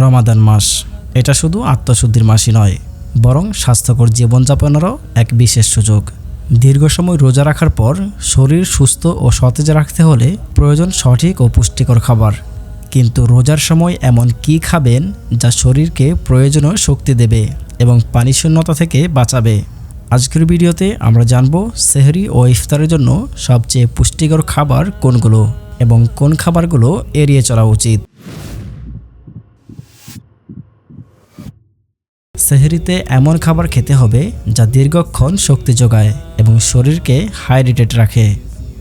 রমাদান। মাস, এটা শুধু আত্মশুদ্ধির মাসই নয়, বরং স্বাস্থ্যকর জীবনযাপনেরও এক বিশেষ সুযোগ। দীর্ঘ সময় রোজা রাখার পর শরীর সুস্থ ও সতেজ রাখতে হলে প্রয়োজন সঠিক ও পুষ্টিকর খাবার। কিন্তু রোজার সময় এমন কি খাবেন যা শরীরকে প্রয়োজনীয় শক্তি দেবে এবং পানিশূন্যতা থেকে বাঁচাবে? আজকের ভিডিওতে আমরা জানব সেহরি ও ইফতারের জন্য সবচেয়ে পুষ্টিকর খাবার কোনগুলো? এবং কোন খাবারগুলো এড়িয়ে চলা উচিত? সেহরিতে এমন খাবার খেতে হবে যা দীর্ঘক্ষণ শক্তি যোগায় এবং শরীরকে হাইড্রেটেড রাখে।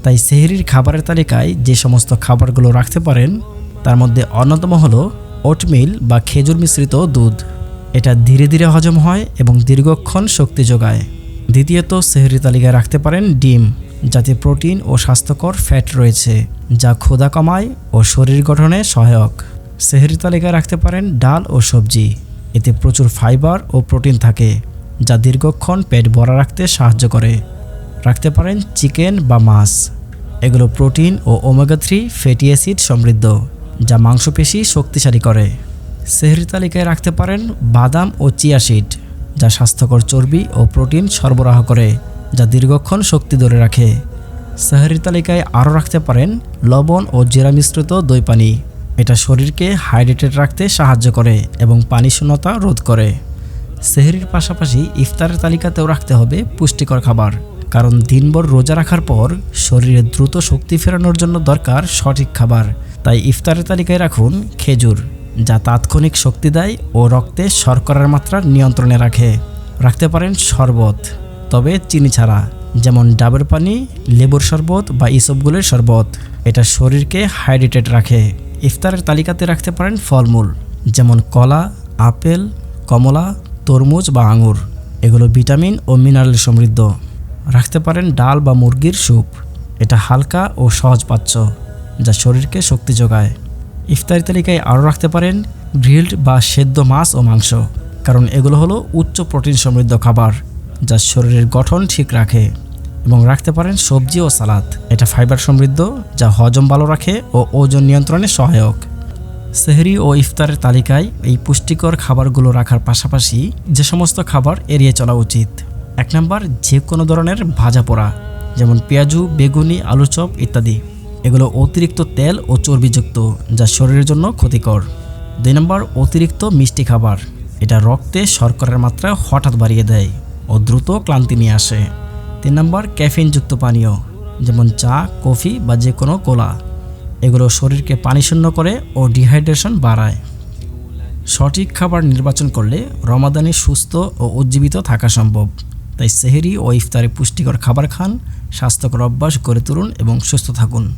তাই সেহরির খাবারের তালিকায় যে সমস্ত খাবারগুলো রাখতে পারেন, তার মধ্যে অন্যতম হলো ওটমিল বা খেজুর মিশ্রিত দুধ। এটা ধীরে ধীরে হজম হয় এবং দীর্ঘক্ষণ শক্তি যোগায়। দ্বিতীয়ত সেহরি তালিকায় রাখতে পারেন ডিম। যাতে প্রোটিন ও স্বাস্থ্যকর ফ্যাট রয়েছে, যা ক্ষুধা কমায় ও শরীর গঠনে সহায়ক। সেহরি তালিকায় রাখতে পারেন ডাল ও সবজি। এতে প্রচুর ফাইবার ও প্রোটিন থাকে, যা দীর্ঘক্ষণ পেট ভরা রাখতে সাহায্য করে। রাখতে পারেন চিকেন বা মাছ। এগুলো প্রোটিন ও ওমেগা থ্রি ফ্যাটি অ্যাসিড সমৃদ্ধ, যা মাংসপেশি শক্তিশালী করে। সেহরি তালিকায় রাখতে পারেন বাদাম ও চিয়া সিড, যা স্বাস্থ্যকর চর্বি ও প্রোটিন সরবরাহ করে। যা দীর্ঘক্ষণ শক্তি ধরে রাখে। সেহরির তালিকায় আরও রাখতে পারেন লবণ ও জিরা মিশ্রিত দই পানি। এটা শরীরকে হাইড্রেটেড রাখতে সাহায্য করে এবং পানি শূন্যতা রোধ করে। সেহরির পাশাপাশি ইফতারের তালিকাতেও রাখতে হবে পুষ্টিকর খাবার, কারণ দিনভর রোজা রাখার পর শরীরে দ্রুত শক্তি ফেরানোর জন্য দরকার সঠিক খাবার। তাই ইফতারের তালিকায় রাখুন খেজুর, যা তাৎক্ষণিক শক্তি দেয় ও রক্তে শর্করার মাত্রা নিয়ন্ত্রণে রাখে। রাখতে পারেন শরবত। তবে চিনি ছাড়া, যেমন ডাবের পানি, লেবুর শরবত বা ইসবগুলের শরবত। এটা শরীরকে হাইড্রেটেড রাখে। ইফতারের তালিকাতে রাখতে পারেন ফলমূল, যেমন কলা, আপেল, কমলা, তরমুজ বা আঙুর। এগুলো ভিটামিন ও মিনারেল সমৃদ্ধ। রাখতে পারেন ডাল বা মুরগির স্যুপ। এটা হালকা ও সহজপাচ্য যা শরীরকে শক্তি যোগায়। ইফতারি তালিকায় আরও রাখতে পারেন গ্রিল্ড বা সেদ্ধ মাছ ও মাংস, কারণ এগুলো হলো উচ্চ প্রোটিন সমৃদ্ধ খাবার। যা শরীরের গঠন ঠিক রাখে এবং রাখতে পারেন সবজি ও সালাদ। এটা ফাইবার সমৃদ্ধ, যা হজম ভালো রাখে ও ওজন নিয়ন্ত্রণে সহায়ক। সেহরি ও ইফতারের তালিকায় এই পুষ্টিকর খাবারগুলো রাখার পাশাপাশি যে সমস্ত খাবার এড়িয়ে চলা উচিত। এক নম্বর যে কোনো ধরনের ভাজা পোড়া, যেমন পেঁয়াজু, বেগুনি আলু চপ ইত্যাদি। এগুলো অতিরিক্ত তেল ও চর্বিযুক্ত, যা শরীরের জন্য ক্ষতিকর। দুই নম্বর, অতিরিক্ত মিষ্টি খাবার। এটা রক্তে শর্করার মাত্রা হঠাৎ বাড়িয়ে দেয়। ও দ্রুত ক্লান্তি নিয়ে আসে। তিন নম্বর, ক্যাফিনযুক্ত পানীয়, যেমন চা, কফি বা যে কোনো কোলা। এগুলো শরীরকে পানিশূন্য করে ও ডিহাইড্রেশন বাড়ায়। সঠিক খাবার নির্বাচন করলে রমাদানে সুস্থ ও উজ্জীবিত থাকা সম্ভব। তাই সেহেরি ও ইফতারে পুষ্টিকর খাবার খান, স্বাস্থ্যকর অভ্যাস গড়ে তুলুন এবং সুস্থ থাকুন।